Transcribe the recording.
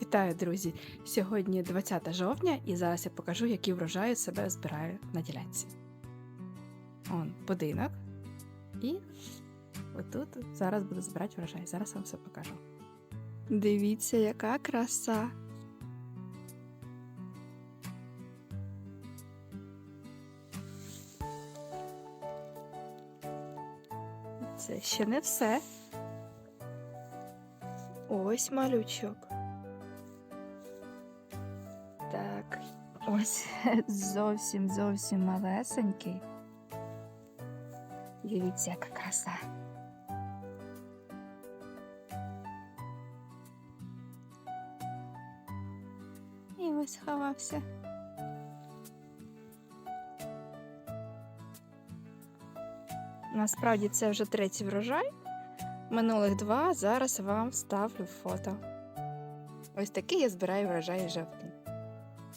Вітаю, друзі! Сьогодні 20 жовтня, і зараз я покажу, які врожаї себе збираю на ділянці. Он будинок. І отут зараз буду збирати врожай. Зараз вам все покажу. Дивіться, яка краса! Це ще не все. Ось малючок. Так, ось зовсім зовсім малесенький. Дивіться, яка краса. І ось ховався. Насправді це вже третій врожай. Минулих два зараз вам ставлю фото. Ось такий я збираю врожай жовтень.